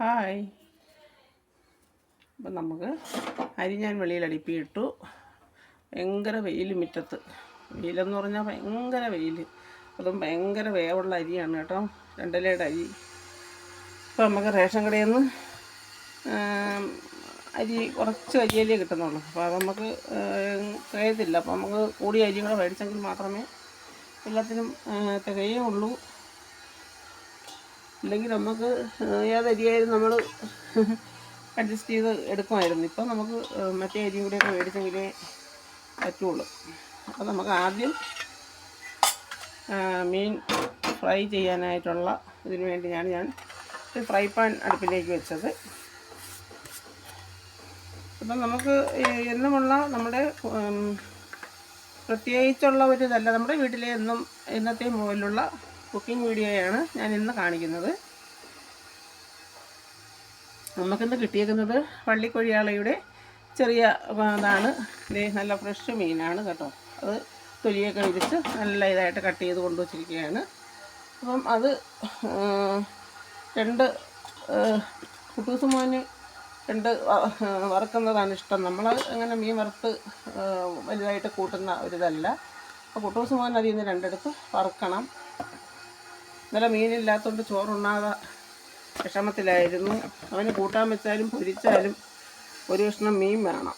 Hi. അപ്പം നമുക്ക് അരി ഞാൻ വെളിയിൽ അടുപ്പിയിട്ടു. ഭയങ്കര വെയിൽ മുറ്റത്ത്. വെയിലെന്ന് പറഞ്ഞാൽ ഭയങ്കര വെയിൽ അതും ഭയങ്കര വേവുള്ള അരിയാണ് കേട്ടോ. രണ്ടിലയുടെ അരി. ഇപ്പം നമുക്ക് റേഷൻ കടയിൽ നിന്ന് അരി കുറച്ച് അരിയല്ലേ കിട്ടുന്നുള്ളൂ. അപ്പോൾ അത് നമുക്ക് തികയത്തില്ല. അപ്പോൾ നമുക്ക് കൂടിയ അരിയും കൂടെ മേടിച്ചെങ്കിൽ മാത്രമേ എല്ലാത്തിനും തികയുള്ളൂ ഇല്ലെങ്കിൽ നമുക്ക് ഏതരിയായാലും നമ്മൾ അഡ്ജസ്റ്റ് ചെയ്ത് എടുക്കുമായിരുന്നു. ഇപ്പം നമുക്ക് മറ്റേ അരിയും കൂടെയൊക്കെ മേടിച്ചെങ്കിലേ പറ്റുള്ളൂ. അപ്പോൾ നമുക്ക് ആദ്യം മീൻ ഫ്രൈ ചെയ്യാനായിട്ടുള്ള ഇതിനു വേണ്ടിയാണ് ഞാൻ ഫ്രൈ പാൻ അടുപ്പിലേക്ക് വെച്ചത്. അപ്പം നമുക്ക് എന്നുമുള്ള നമ്മുടെ പ്രത്യേകിച്ചുള്ള ഒരു ഇതല്ല. നമ്മുടെ വീട്ടിലെ എന്നും ഇന്നത്തെ മുതലുള്ള കുക്കിംഗ് വീഡിയോയാണ് ഞാൻ ഇന്ന് കാണിക്കുന്നത്. നമുക്കിന്ന് കിട്ടിയേക്കുന്നത് പള്ളിക്കൊഴിയാളയുടെ ചെറിയ ഇതാണ്. ഇത് നല്ല ഫ്രഷ് മീനാണ് കേട്ടോ. അത് തൊലിയൊക്കെ വിരിച്ച് നല്ല ഇതായിട്ട് കട്ട് ചെയ്ത് കൊണ്ടുവച്ചിരിക്കുകയാണ്. അപ്പം അത് രണ്ട് കുട്ടൂസ് മോന് രണ്ട് വറുക്കുന്നതാണ് ഇഷ്ടം. നമ്മൾ അങ്ങനെ മീൻ വറുത്ത് വലുതായിട്ട് കൂട്ടുന്ന ഒരിതല്ല. അപ്പോൾ കുട്ടൂസ് മോൻ അതിൽ നിന്ന് രണ്ടെടുത്ത് വറുക്കണം. ഇന്നലെ മീനില്ലാത്തതുകൊണ്ട് ചോറുണ്ണാതെ വിഷമത്തിലായിരുന്നു. അവന് കൂട്ടാൻ വെച്ചാലും പൊരിച്ചാലും ഒരു കഷ്ണം മീൻ വേണം.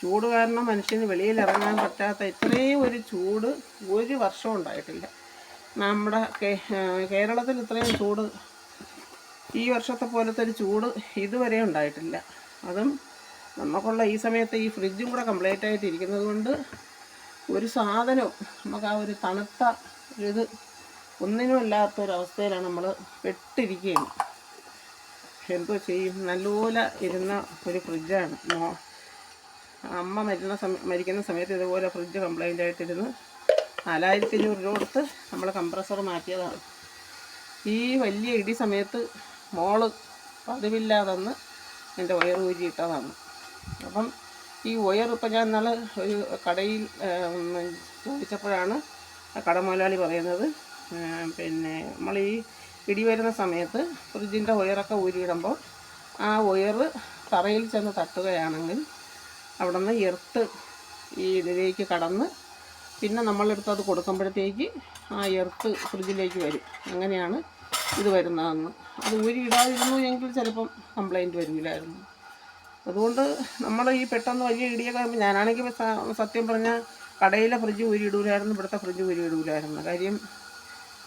ചൂട് കാരണം മനുഷ്യന് വെളിയിൽ ഇറങ്ങാൻ പറ്റാത്ത ഇത്രയും ഒരു ചൂട് ഒരു വർഷം ഉണ്ടായിട്ടില്ല. നമ്മുടെ കേരളത്തിൽ ഇത്രയും ചൂട് ഈ വർഷത്തെ പോലത്തെ ഒരു ചൂട് ഇതുവരെ ഉണ്ടായിട്ടില്ല. അതും നമുക്കുള്ള ഈ സമയത്ത് ഈ ഫ്രിഡ്ജും കൂടെ കംപ്ലീറ്റ് ആയിട്ടിരിക്കുന്നത് കൊണ്ട് ഒരു സാധനവും നമുക്ക് ആ ഒരു തണുത്ത ഇത് ഒന്നിനും അല്ലാത്തൊരവസ്ഥയിലാണ് നമ്മൾ പെട്ടിരിക്കുകയാണ്. എന്തോ ചെയ്യും. നല്ലപോലെ ഇരുന്ന ഒരു ഫ്രിഡ്ജാണ്. അമ്മ മരുന്ന സമയ മരിക്കുന്ന സമയത്ത് ഇതുപോലെ ഫ്രിഡ്ജ് കംപ്ലൈന്റ് ആയിട്ടിരുന്ന് നാലായിരത്തി അഞ്ഞൂറ് രൂപ കൊടുത്ത് നമ്മൾ കംപ്രസർ മാറ്റിയതാണ്. ഈ വലിയ ഇടി സമയത്ത് മോൾ പതിവില്ലാതെന്ന് എന്റെ വയർ ഊരിയിട്ടതാണ് അപ്പം ഈ വയർ ഇപ്പം ഞാൻ ഇന്നാൾ ഒരു കടയിൽ ചോദിച്ചപ്പോഴാണ് കടമൊലാളി പറയുന്നത്. പിന്നെ നമ്മൾ ഈ ഇടി വരുന്ന സമയത്ത് ഫ്രിഡ്ജിന്റെ ഒയറൊക്കെ ഊരിയിടുമ്പോൾ ആ ഒയർ തറയിൽ ചെന്ന് തട്ടുകയാണെങ്കിൽ അവിടെ നിന്ന് എർത്ത് ഈ ഇതിലേക്ക് കടന്ന് പിന്നെ നമ്മളെടുത്ത് അത് കൊടുക്കുമ്പോഴത്തേക്ക് ആ എർത്ത് ഫ്രിഡ്ജിലേക്ക് വരും. അങ്ങനെയാണ് ഇത് വരുന്നതെന്ന്. അത് ഊരി ഇടാതിരുന്നു എങ്കിൽ ചിലപ്പം കംപ്ലൈന്റ് വരില്ലായിരുന്നു. അതുകൊണ്ട് നമ്മൾ ഈ പെട്ടെന്ന് വലിയ ഇടിയൊക്കെ ആകുമ്പോൾ ഞാനാണെങ്കിൽ സത്യം പറഞ്ഞാൽ കടയിലെ ഫ്രിഡ്ജ് ഊരിയിടൂലായിരുന്നു ഇവിടുത്തെ ഫ്രിഡ്ജ് ഊരിയിടൂലായിരുന്നു. കാര്യം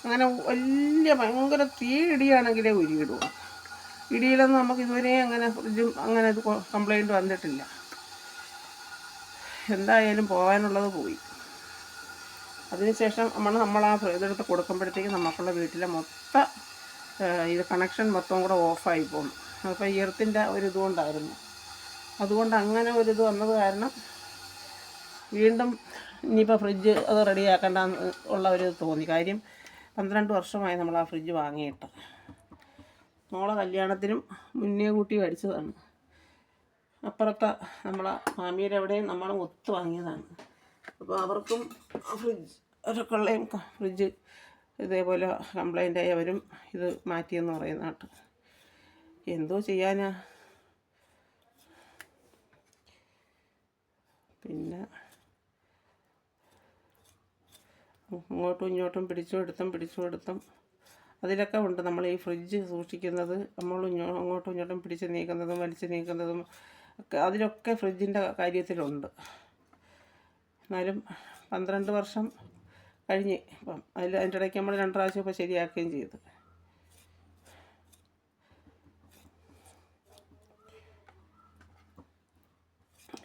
അങ്ങനെ വലിയ ഭയങ്കര തീ ഇടിയാണെങ്കിലേ ഉരുകിടുക ഇടിയിലൊന്നും നമുക്ക് ഇതുവരെ അങ്ങനെ ഫ്രിഡ്ജും അങ്ങനെ ഇത് കംപ്ലൈന്റ് വന്നിട്ടില്ല. എന്തായാലും പോകാനുള്ളത് പോയി. അതിനുശേഷം നമ്മൾ നമ്മൾ ആ ഇതെടുത്ത് കൊടുക്കുമ്പോഴത്തേക്ക് നമുക്കുള്ള വീട്ടിലെ മൊത്തം ഇത് കണക്ഷൻ മൊത്തം കൂടെ ഓഫായി പോകും അപ്പോൾ ഇയർത്തിന്റെ ഒരു അതുകൊണ്ട് അങ്ങനെ ഒരു ഇത് വന്നത് കാരണം വീണ്ടും ഇനിയിപ്പോൾ ഫ്രിഡ്ജ് അത് റെഡിയാക്കേണ്ട ഉള്ള ഒരു തോന്നി. കാര്യം പന്ത്രണ്ട് വർഷമായി നമ്മൾ ആ ഫ്രിഡ്ജ് വാങ്ങിയിട്ട്. മോളെ കല്യാണത്തിനും മുന്നേ കൂട്ടി മേടിച്ചതാണ്. അപ്പുറത്തെ നമ്മളെ മാമിയുടെ എവിടെയും നമ്മൾ ഒത്തു വാങ്ങിയതാണ്. അപ്പോൾ അവർക്കും ഫ്രിഡ്ജ് അവരൊക്കെയുള്ളയും ഫ്രിഡ്ജ് ഇതേപോലെ കംപ്ലൈന്റ് ആയി അവരും ഇത് മാറ്റിയെന്ന് പറയുന്ന കേട്ട്. എന്തോ ചെയ്യാനാ? പിന്നെ അങ്ങോട്ടും ഇങ്ങോട്ടും പിടിച്ചു എടുത്തും പിടിച്ചു എടുത്തും. അതിലൊക്കെ ഉണ്ട് നമ്മൾ ഈ ഫ്രിഡ്ജ് സൂക്ഷിക്കുന്നത്. നമ്മൾ അങ്ങോട്ടും ഇങ്ങോട്ടും പിടിച്ച് നീക്കുന്നതും വലിച്ചു നീക്കുന്നതും ഒക്കെ അതിലൊക്കെ ഫ്രിഡ്ജിന്റെ കാര്യത്തിലുണ്ട്. എന്നാലും പന്ത്രണ്ട് വർഷം കഴിഞ്ഞ് ഇപ്പം അതിൽ അതിന്റെ ഇടയ്ക്ക് നമ്മൾ രണ്ട് പ്രാവശ്യം ഇപ്പോൾ ശരിയാക്കുകയും ചെയ്തു.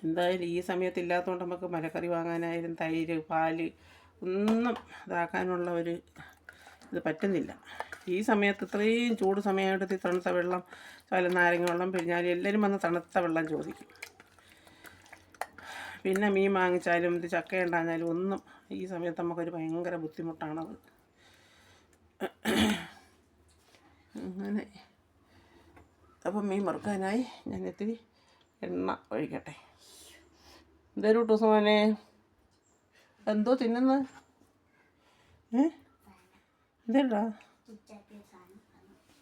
എന്തായാലും ഈ സമയത്ത് ഇല്ലാത്തതുകൊണ്ട് നമുക്ക് മലക്കറി വാങ്ങാനായാലും തൈര് പാൽ ഒന്നും ഇതാക്കാനുള്ള ഒരു ഇത് പറ്റുന്നില്ല. ഈ സമയത്ത് ഇത്രയും ചൂട് സമയമായിട്ട് തണുത്ത വെള്ളം ചില നാരങ്ങ വെള്ളം പിഴിഞ്ഞാൽ എല്ലാവരും വന്ന് തണുത്ത വെള്ളം ചോദിക്കും. പിന്നെ മീൻ വാങ്ങിച്ചാലും ഇത് ചക്ക ഉണ്ടാഞ്ഞാലും ഒന്നും ഈ സമയത്ത് നമുക്കൊരു ഭയങ്കര ബുദ്ധിമുട്ടാണത്. അങ്ങനെ. അപ്പം മീൻ വറുക്കാനായി ഞാൻ ഇത്തിരി എണ്ണ ഒഴിക്കട്ടെ. എന്തേലും ടൂസ് മോനെ. എന്തോ തിന്നുന്നത് ഏ? എന്തേടാ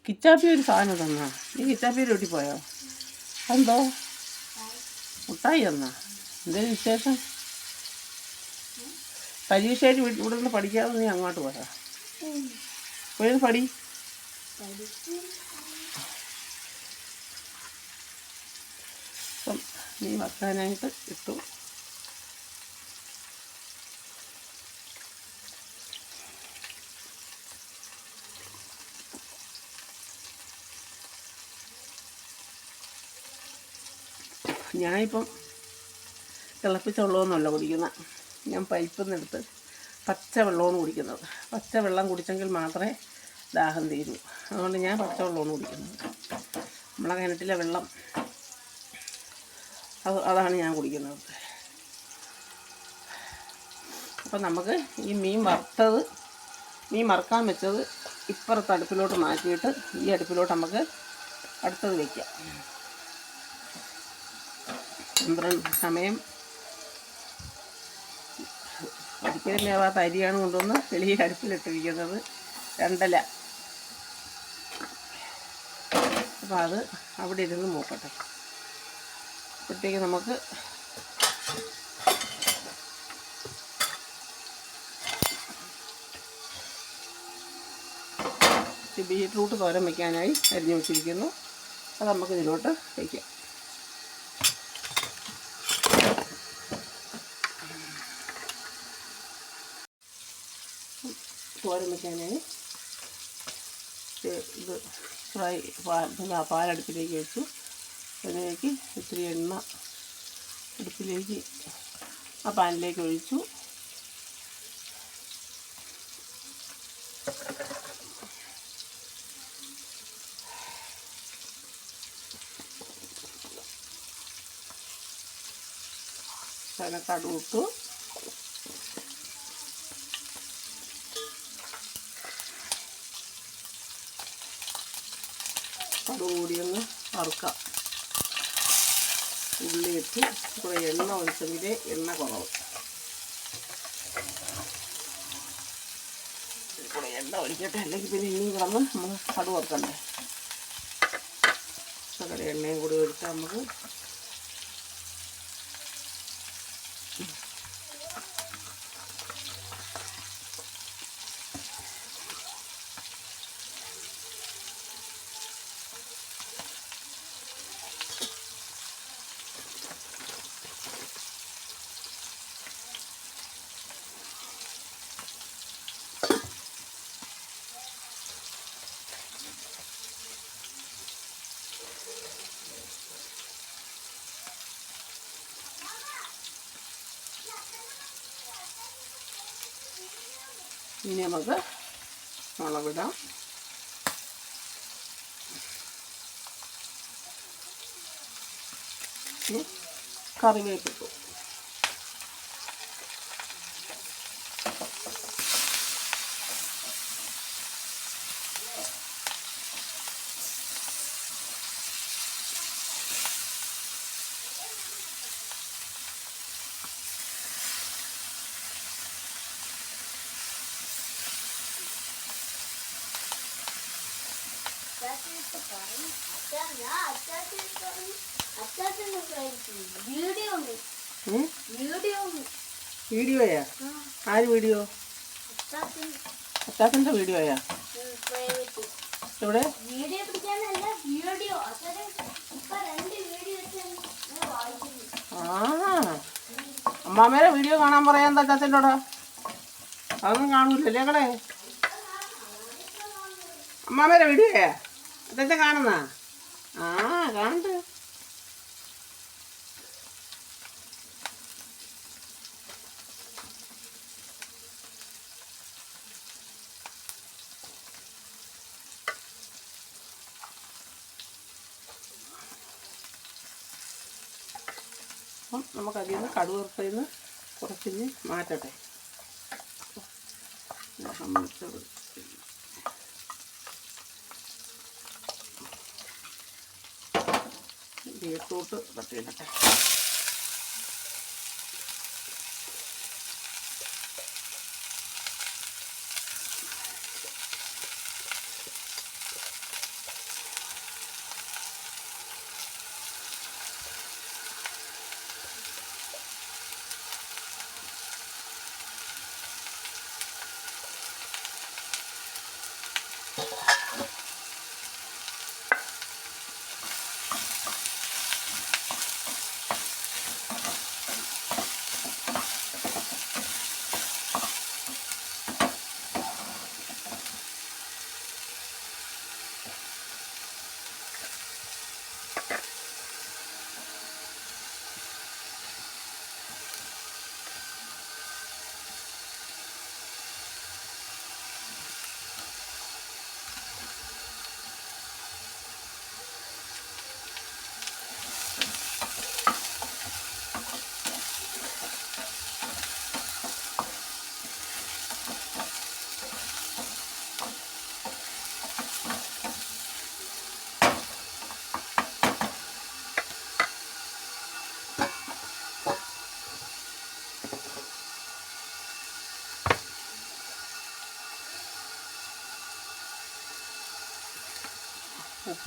കിച്ചാപ്പി ഒരു സാധനം തന്നാ. നീ കിച്ചാപ്പി വീട്ടിൽ പോയോ? എന്തോ മുട്ടായി തന്നാ. എന്തേലും വിശേഷം? പരീക്ഷയായിട്ട് വീട്ടിൽ ഇവിടെ നിന്ന് പഠിക്കാതെ നീ അങ്ങോട്ട് പോയാ? പോയത് പഠി. നീ വറുക്കാനായിട്ട് ഇട്ടു. ഞാനിപ്പം തിളപ്പിച്ച വെള്ളമൊന്നുമല്ല കുടിക്കുന്നത്. ഞാൻ പൈപ്പിൽ നിന്നെടുത്ത് പച്ച വെള്ളമാണ് കുടിക്കുന്നത്. പച്ച വെള്ളം കുടിച്ചെങ്കിൽ മാത്രമേ ദാഹം തീരൂ. അതുകൊണ്ട് ഞാൻ പച്ച വെള്ളമാണ് കുടിക്കുന്നത്. നമ്മളെ കിണറ്റിലെ വെള്ളം അത് അതാണ് ഞാൻ കുടിക്കുന്നത്. അപ്പം നമുക്ക് ഈ മീൻ വറുത്തത് മീൻ മറക്കാൻ വെച്ചത് ഇപ്പുറത്ത് അടുപ്പിലോട്ട് മാറ്റിയിട്ട് ഈ അടുപ്പിലോട്ട് നമുക്ക് അടുത്തത് വയ്ക്കാം പന്ത്രണ്ട് സമയം. ഒരിക്കലും വേവാത്ത അരിയാണ് കൊണ്ടുവന്ന് വെളിയിൽ അടുപ്പിലിട്ടിരിക്കുന്നത്. രണ്ടല. അപ്പോൾ അത് അവിടെ ഇരുന്ന് മൂക്കട്ടെ അപ്പോഴത്തേക്ക് നമുക്ക് ബീറ്റ്റൂട്ട് തോരൻ വയ്ക്കാനായി അരിഞ്ഞു വെച്ചിരിക്കുന്നു. അത് നമുക്ക് ഇതിലോട്ട് വയ്ക്കാം തോരൻ വയ്ക്കാനായി ഇത് ഫ്രൈ ഇതാ പാലടുപ്പിലേക്ക് വെച്ചു. അതിലേക്ക് ഇത്തിരി എണ്ണ അടുപ്പിലേക്ക് ആ പാനിലേക്ക് ഒഴിച്ചു. കടു ഇട്ടു. അതുകൂടി ഒന്ന് വറുക്കാം. ഉള്ളി ഇട്ട് കുറേ എണ്ണ ഒഴിച്ചെങ്കിലേ എണ്ണ കുറവ്. കുറേ എണ്ണ ഒഴിക്കട്ടെ അല്ലെങ്കിൽ പിന്നെ ഇനിയും കിടന്ന് നമ്മൾ അത് വറുക്കണ്ടേ സകല എണ്ണയും കൂടി ഒഴിച്ചാൽ നമുക്ക് ഇനി നമുക്ക് മുളകിടാം. കറിവേപ്പിട്ടു വീഡിയോയാ? ആര് വീഡിയോ? അത്താത്തിന്റെ അച്ചാച്ചന്റെ വീഡിയോയാ? ആ അമ്മാമേരെ വീഡിയോ കാണാൻ പറയാൻ എന്താ അച്ചാച്ചന്റെടാ അതൊന്നും കാണൂലല്ലേ കടേ അമ്മാമേരെ വീഡിയോയാ? അച്ചാച്ച കാണുന്ന? ആ കാണണ്ട് അപ്പം നമുക്ക് അതിൽ നിന്ന് കടുവറുപ്പിൽ നിന്ന് കുറച്ചിഞ്ഞ് മാറ്റട്ടെ ബീട്രൂട്ട് തട്ടിയിടട്ടെ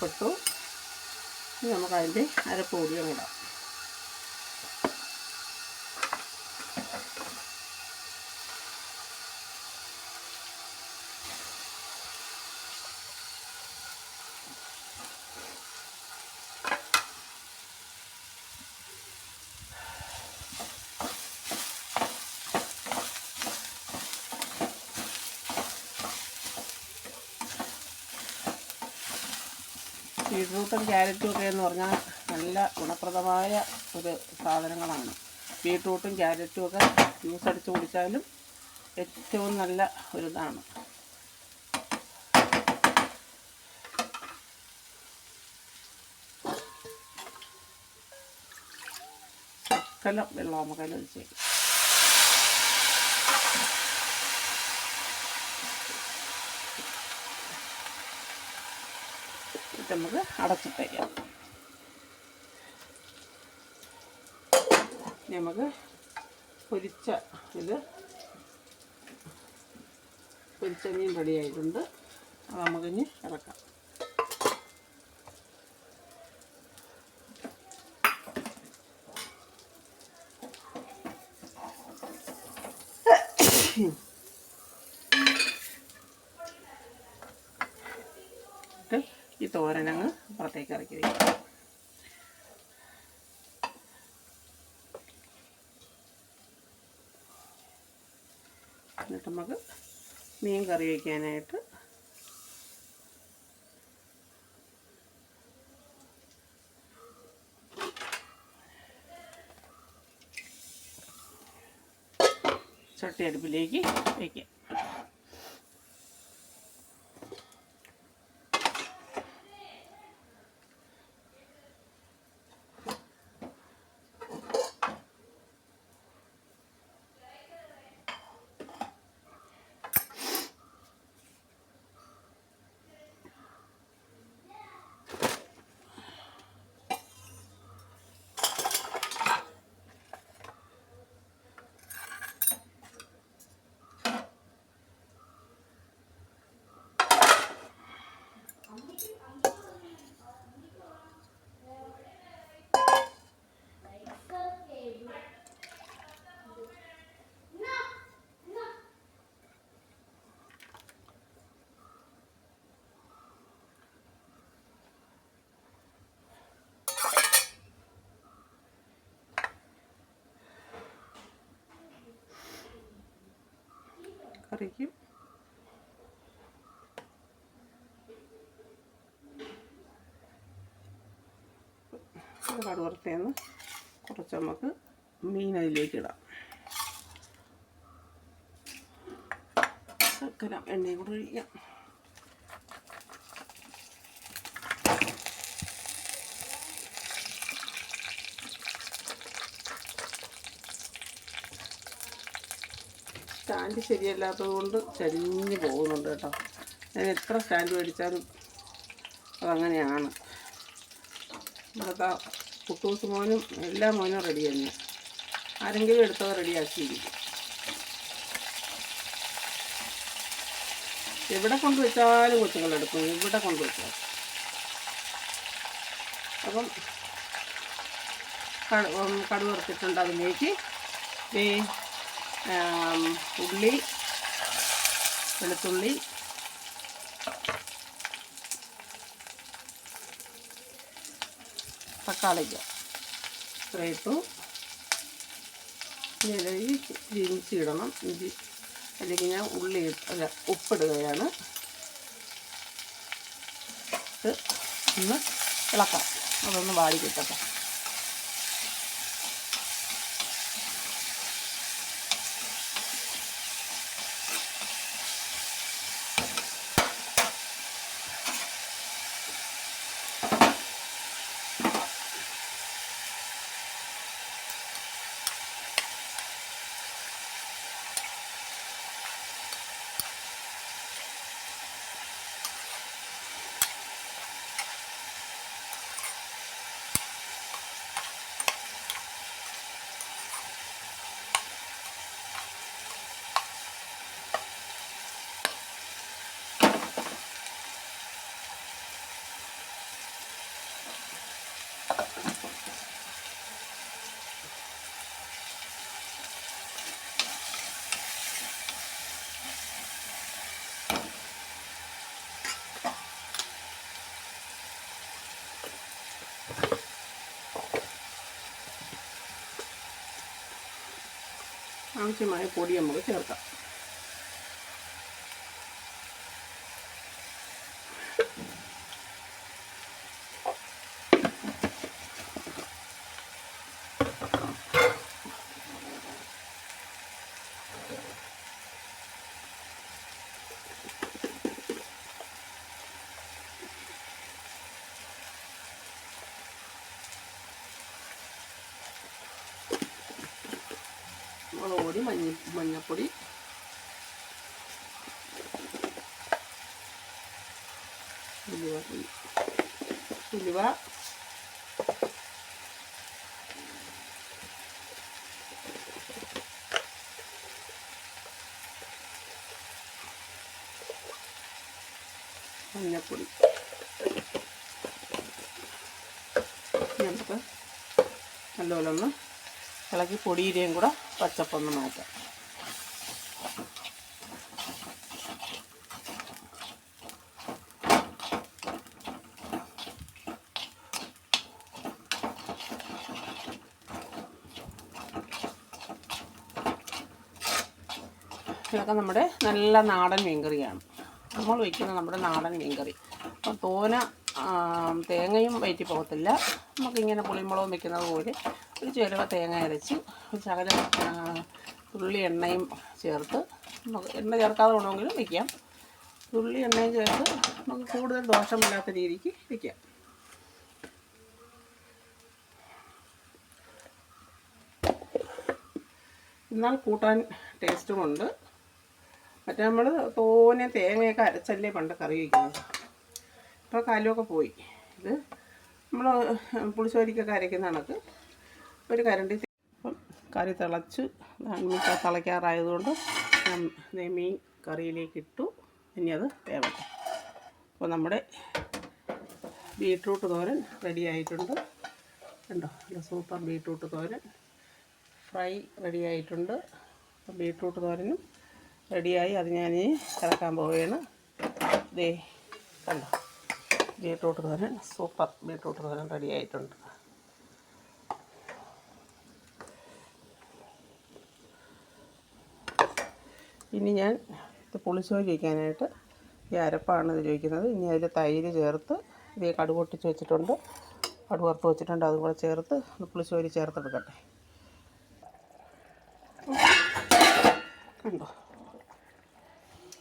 ഉപ്പിട്ടു. ഇനി നമുക്ക് അതിന്റെ ഇടാം. ബീട്രൂട്ടും ക്യാരറ്റും ഒക്കെ എന്ന് പറഞ്ഞാൽ നല്ല ഗുണപ്രദമായ ഒരു സാധനങ്ങളാണ്. ബീട്രൂട്ടും ക്യാരറ്റും ഒക്കെ ജ്യൂസ് അടിച്ച് കുടിച്ചാലും ഏറ്റവും നല്ല ഒരു ഇതാണ്. അതിൽ ഒഴിച്ചേക്കും എന്നിട്ട് നമുക്ക് അടച്ചിട്ടേക്കാം ഇനി നമുക്ക് പൊരിച്ച ഇത് പൊരിച്ച മീൻ റെഡി ആയിട്ടുണ്ട് അത് നമുക്കിനി ഇറക്കാം. ഇട്ട് ഈ തോരനങ്ങ് പുറത്തേക്ക് ഇറക്കി വയ്ക്കാം എന്നിട്ട് നമുക്ക് മീൻ കറി വയ്ക്കാനായിട്ട് ചട്ടി അടുപ്പിലേക്ക് വയ്ക്കാം കറിക്ക് കടുവറുത്തേന്ന് കുറച്ച് നമുക്ക് മീൻ അതിലേക്ക് ഇടാം. ശർക്കര എണ്ണയും കൂടെ ഒഴിക്കാം. സ്റ്റാൻഡ് ശരിയല്ലാത്തത് കൊണ്ട് ചരിഞ്ഞ് പോകുന്നുണ്ട് കേട്ടോ. ഞാൻ എത്ര സ്റ്റാൻഡ് മേടിച്ചാലും അതങ്ങനെയാണ്. ഇവിടുത്തെ കുട്ടൂസ് മോനും എല്ലാ മോനും റെഡി തന്നെ. ആരെങ്കിലും എടുത്തത് റെഡിയാക്കിയിരിക്കും എവിടെ കൊണ്ടുവച്ചാലും കൊച്ചുങ്ങൾ എടുക്കും ഇവിടെ കൊണ്ടുവച്ചാൽ അപ്പം കടുവറുത്തിട്ടുണ്ട് അതിലേക്ക് ഉള്ളി വെളുത്തുള്ളി തക്കാളിക്ക ഇത്രയിട്ടു ഇനി അതിലേക്ക് ഇഞ്ചി ഇടണം. ഇഞ്ചി അല്ലെങ്കിൽ ഞാൻ ഉള്ളി അല്ല ഉപ്പിടുകയാണ്. ഇത് ഒന്ന് ഇളക്കാം അതൊന്ന് വാടി കിട്ടട്ടെ. ആവശ്യമായ പൊടി നമുക്ക് ചേർക്കാം. പൊടി മഞ്ഞ മഞ്ഞപ്പൊടി. ഉലുവ ഉലുവ. മഞ്ഞപ്പൊടി. നമുക്ക് നല്ലപോലെ ഇളക്കി പൊടിയുടെയും കൂടെ പച്ചപ്പൊന്ന് മാറ്റാം. ഇതൊക്കെ നമ്മുടെ നല്ല നാടൻ മീൻകറിയാണ്. നമ്മൾ വയ്ക്കുന്ന നമ്മുടെ നാടൻ മീൻകറി. അപ്പം തോന തേങ്ങയും വയറ്റി പോകത്തില്ല. നമുക്കിങ്ങനെ പുളിമുളകും വയ്ക്കുന്നത് പോലെ ഒരു ചിലവ തേങ്ങ അരച്ച് ശകലം തുള്ളി എണ്ണയും ചേർത്ത് എണ്ണ ചേർക്കാതെ വേണമെങ്കിലും വയ്ക്കാം തുള്ളി എണ്ണയും ചേർത്ത് നമുക്ക് കൂടുതൽ ദോഷമില്ലാത്ത രീതിക്ക് വയ്ക്കാം എന്നാൽ കൂട്ടാൻ ടേസ്റ്റുമുണ്ട് മറ്റേ നമ്മൾ തോനെ തേങ്ങയൊക്കെ അരച്ചല്ലേ പണ്ട് കറി വയ്ക്കുന്നത് ഇപ്പോൾ കാലുമൊക്കെ പോയി. ഇത് നമ്മൾ പുളിശ്ശേരിക്കൊക്കെ അരയ്ക്കുന്ന കണക്ക് ഒരു കരണ്ടി അപ്പം കറി തിളച്ച് തിളയ്ക്കാറായതുകൊണ്ട് മീൻ കറിയിലേക്ക് ഇട്ടു ഇനി അത് വേവട്ടെ. അപ്പോൾ നമ്മുടെ ബീട്രൂട്ട് തോരൻ റെഡി ആയിട്ടുണ്ട്. കണ്ടോ? നല്ല സൂപ്പർ ബീട്രൂട്ട് തോരൻ. ഫ്രൈ റെഡി ആയിട്ടുണ്ട്. ബീട്രൂട്ട് തോരനും റെഡിയായി അത് ഞാൻ ഇറക്കാൻ പോവുകയാണ്. ദേ കണ്ടോ? ബീട്രൂട്ട് തോരൻ സൂപ്പർ ബീട്രൂട്ട് തോരൻ റെഡി ആയിട്ടുണ്ട്. ഇനി ഞാൻ ഇത് പുളിശ്ശേരി വയ്ക്കാനായിട്ട് ഈ അരപ്പാണ് ഇത് ചോദിക്കുന്നത്. ഇനി അതിൽ തൈര് ചേർത്ത് ഇത് കടുക് പൊട്ടിച്ച് വെച്ചിട്ടുണ്ട്. കടുക് വറുത്ത് വെച്ചിട്ടുണ്ട്. അതും കൂടെ ചേർത്ത് പുളിശ്ശേരി ചേർത്തെടുക്കട്ടെ. കണ്ടോ?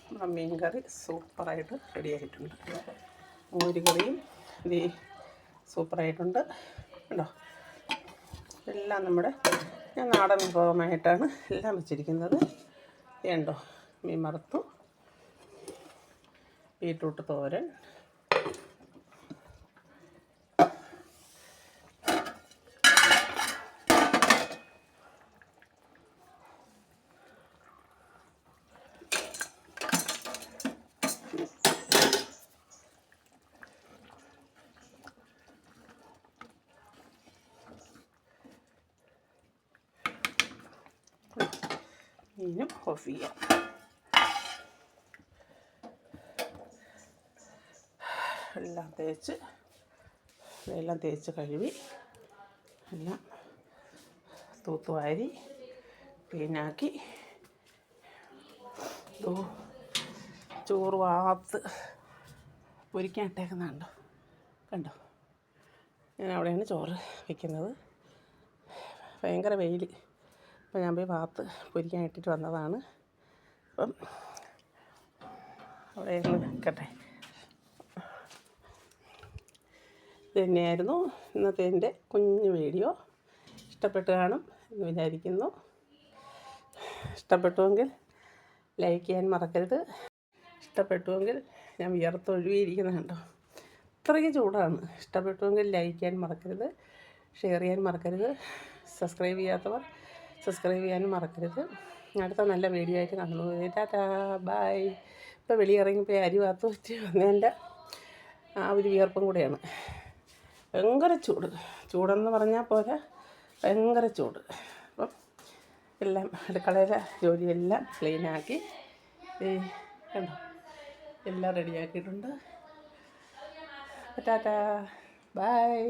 നമ്മുടെ മീൻ കറി സൂപ്പറായിട്ട് റെഡി ആയിട്ടുണ്ട് കറിയും ഇത് സൂപ്പറായിട്ടുണ്ട്. കണ്ടോ? എല്ലാം നമ്മുടെ ഞാൻ നാടൻ വിഭവമായിട്ടാണ് എല്ലാം വെച്ചിരിക്കുന്നത്. ഇത് മീൻ മറത്തു ബീട്രൂട്ട് തോരൻ. മീനും ഓഫ് ചെയ്യാം എല്ലാം തേച്ച് എല്ലാം തേച്ച് കഴുകി എല്ലാം തൂത്തുവാരി ക്ലീനാക്കി. ചോറ് വാത്ത് പൊരിക്കാൻ ഇട്ടേക്കുന്നുണ്ടോ. കണ്ടോ? ഞാൻ അവിടെയാണ് ചോറ് വയ്ക്കുന്നത് ഭയങ്കര വെയിൽ അപ്പോൾ ഞാൻ പോയി ഭാഗത്ത് പൊരിക്കാൻ ഇട്ടിട്ട് വന്നതാണ്. അപ്പം അവിടെ നിൽക്കട്ടെ ഇത് തന്നെയായിരുന്നു ഇന്നത്തെ എന്റെ കുഞ്ഞു വീഡിയോ. ഇഷ്ടപ്പെട്ട് കാണും എന്ന് വിചാരിക്കുന്നു. ഇഷ്ടപ്പെട്ടുവെങ്കിൽ ലൈക്ക് ചെയ്യാൻ മറക്കരുത്. ഇഷ്ടപ്പെട്ടുവെങ്കിൽ ഞാൻ വിയർത്തൊഴുകിയിരിക്കുന്നുണ്ടോ അത്രയ്ക്ക് ചൂടാണ്. ഇഷ്ടപ്പെട്ടുവെങ്കിൽ ലൈക്ക് ചെയ്യാൻ മറക്കരുത് ഷെയർ ചെയ്യാൻ മറക്കരുത് സബ്സ്ക്രൈബ് ചെയ്യാത്തവർ സബ്സ്ക്രൈബ് ചെയ്യാനും മറക്കരുത്. അടുത്ത നല്ല വീഡിയോ ആയിട്ട് കാണുന്നത്. ടാറ്റാ ബായ് ഇപ്പോൾ വെളിയിറങ്ങിപ്പോയി അരി വാത്ത് പറ്റി വന്നതിന്റെ ആ ഒരു വിയർപ്പും കൂടെയാണ്. ഭയങ്കര ചൂട്. ചൂടെന്ന് പറഞ്ഞാൽ പോലെ ഭയങ്കര ചൂട്. അപ്പം എല്ലാം അടുക്കളയിലെ ജോലിയെല്ലാം ക്ലീനാക്കി കണ്ടോ? എല്ലാം റെഡിയാക്കിയിട്ടുണ്ട് ടാറ്റാ ബൈ.